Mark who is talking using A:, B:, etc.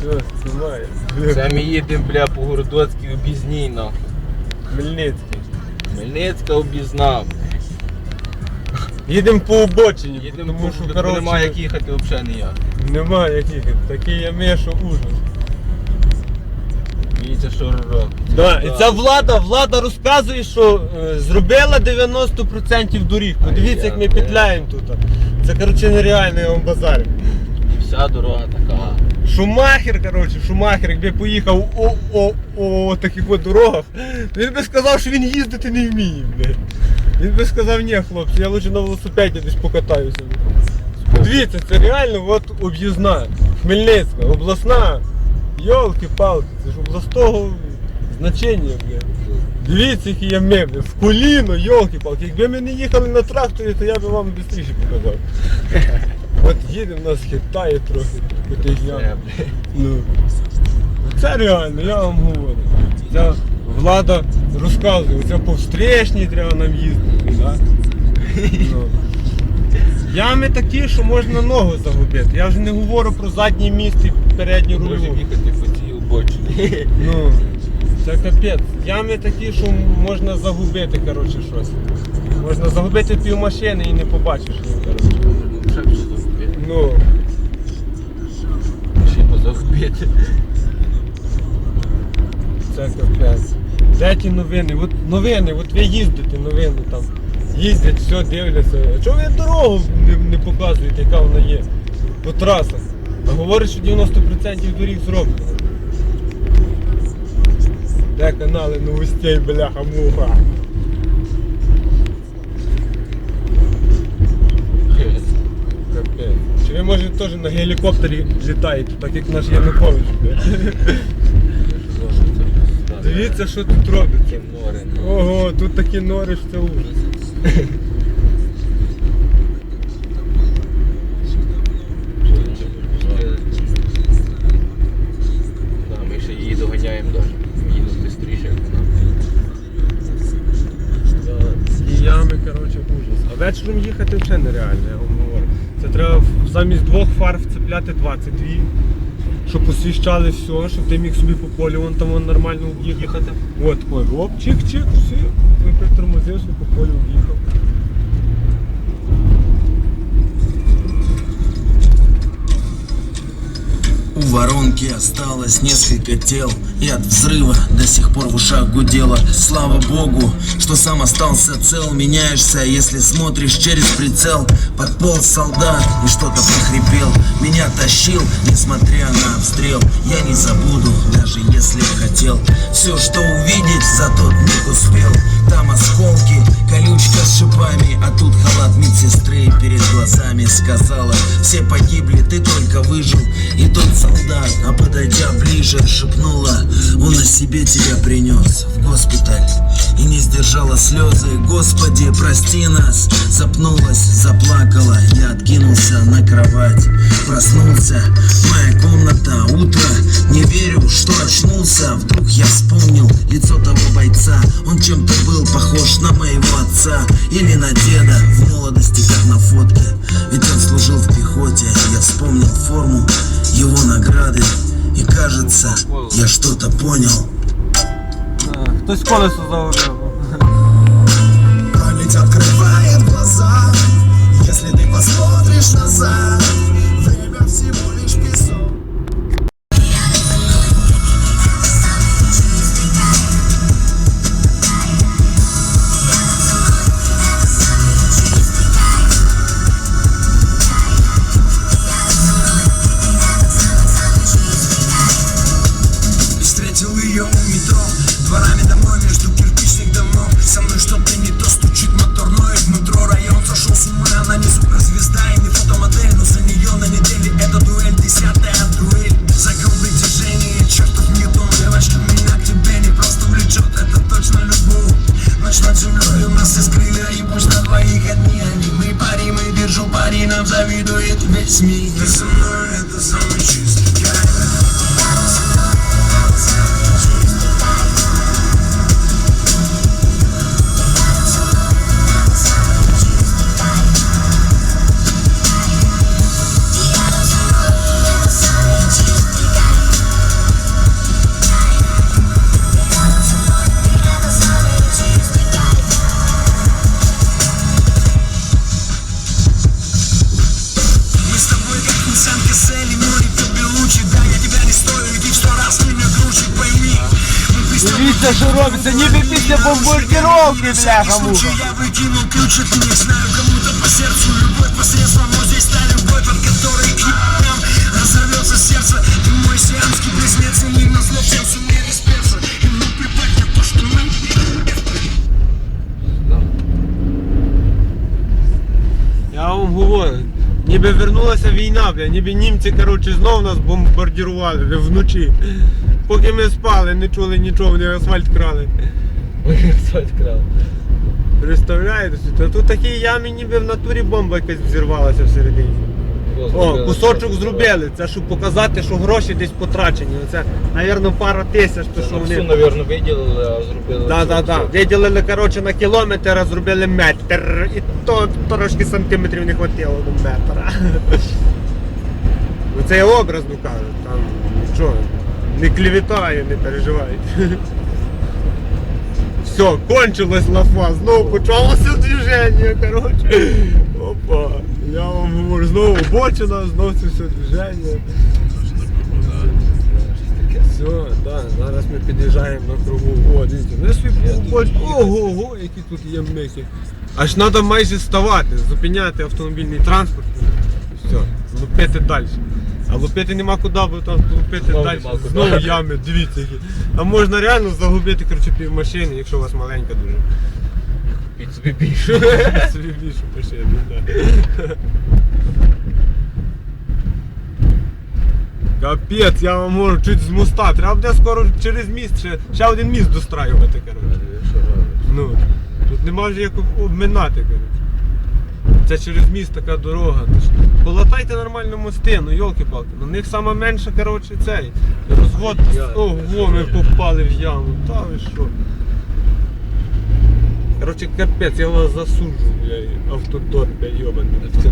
A: Все, знімає.
B: Це ми їдемо, бля, по Городоцькій обізній, нахуй.
A: Хмельницький.
B: Хмельницька обізнав.
A: Їдемо по обочині,
B: Їдемо,
A: тому що коротше,
B: немає як їхати взагалі ніяк.
A: Немає яких. Такі ями, що ужас.
B: Дивіться, що робить.
A: Да, і ця влада, влада розказує, що е, зробила 90% доріг. Подивіться, як ми петляємо тут. Це коротше нереально, я вам базарю.
B: І вся дорога така.
A: Шумахер, коротше, Шумахер, якби поїхав о, о, о таких от дорогах, він би сказав, що він їздити не вміє, блядь. Він би сказав, ні, хлопці, я лучше на велосипеді десь покатаюся. Дивіться, це реально от об'їзна. Хмельницька, обласна. Йолки-палки, це ж обласного значення, блядь. Дивіться, які я ми, в коліно, йолки-палки. Якби ми не їхали на тракторі, то я би вам швидше показав. От їдемо, нас хитає трохи. по тих ямах.
B: Це.
A: Ну, це реально, я вам говорю. Ця влада розказує, це по встречній треба нам їздити, да? ну. Ями такі, що можна ногу загубити. Я вже не говорю про заднє місце і передню
B: Може
A: рулю.
B: їхати по цій обочині.
A: Ну, це капець. Ями такі, що можна загубити, коротше, щось. Можна загубити пів машини і не побачиш коротше.
B: Ще б що загубити.
A: Ну,
B: Машину загубити.
A: Це капець. Де ті новини? От новини, от ви їздите, новини там. Їздять, все дивляться. А чого ви дорогу не, не показуєте, яка вона є по трасах? А говорять, що 90% доріг зроблено. Де канали новостей, бляха муха. Капець. Чи ви може теж на гелікоптері літаєте, так як наш Янукович? Дивіться, що тут робиться.
B: Ну.
A: Ого, тут такі нори, що це ужас. Вечором їхати взагалі нереально, я вам говорю. Це треба замість двох фар вцепляти 22, щоб освіщали все, щоб ти міг собі по полю вон там вон нормально об'їхати. От, ой, оп, чик-чик, все. Ти притормозився, по полю об'їхав.
C: У воронки осталось несколько тел И от взрыва до сих пор в ушах гудело. Слава богу, что сам остался цел Меняешься, если смотришь через прицел. Подполз солдат и что-то прохрипел. Меня тащил, несмотря на обстрел. Я не забуду, даже если Все, что увидеть, за тот миг успел. Там осколки, колючка с шипами А тут халат медсестры перед глазами сказала Все погибли, ты только выжил И тот солдат, а подойдя ближе, шепнула Он на себе тебя принес в госпиталь И не сдержала слезы Господи, прости нас! Запнулась, заплакала Я откинулся на кровать. Проснулся, моя комната, утро Не верю, что очнулся Вдруг лицо того бойца. Он чем-то был похож на моего отца. Или на деда. В молодости, как на фотке. Ведь он служил в пехоте. Я вспомнил форму, его награды. И кажется, я что-то понял.
A: Хтось колесо загорів.
D: Память открывает глаза. Если ты посмотришь назад Baby, do it, miss me? There's some more the summer.
A: Дивіться, що робиться, ніби після бомбардировки, бляха муха.
D: я викинув ключ них Знаю, кому-то
A: ніби вернулася війна, бля, ніби німці, коротше, знов нас бомбардірували бля, вночі. Поки ми спали, не чули нічого, вони асфальт крали.
B: Вони Асфальт крали.
A: Представляєте? Та тут такі ями, ніби в натурі бомба якась взірвалася всередині. О, кусочок зробили. Це щоб показати, що гроші десь потрачені. Оце, навірно, пара тисяч, то що
B: Всю,
A: вони.
B: напевно, виділили, а зробили.
A: Да, да, да. Виділили, коротше, на кілометр, а зробили метр. І то трошки сантиметрів не хватило до метра. Ну це я образно кажу, там нічого. Не клеветаю, не переживайте. Все, кончилась лафа, знову почалося движення, коротше. Опа, я вам говорю, знову бочина, знову це все движення. Все, да, зараз ми під'їжджаємо на кругу. О, дивіться, ну собі бач- ого, які тут є мики. Аж треба майже ставати, зупиняти автомобільний транспорт. Все, лупити далі. А лупити нема куди, бо там лупити
B: Знову
A: далі.
B: нема куди.
A: Знову ями, дивіться які. А можна реально загубити коротше, пів машини, якщо у вас маленька дуже.
B: Під собі більше.
A: Собі більшу машину, да. Капець, я вам можу чуть з моста. Треба буде скоро через міст ще, ще один міст достраювати, коротше. Ну, тут нема вже як обминати, коротше. Це через міст така дорога. Тож Полатайте нормально мости, ну йолки-палки. На них саме менше, коротше, цей. Розвод. Ого, ми попали в яму. Та ви що? Коротше, капець, я вас засуджу, блядь, автодор, блядь, йобаний, це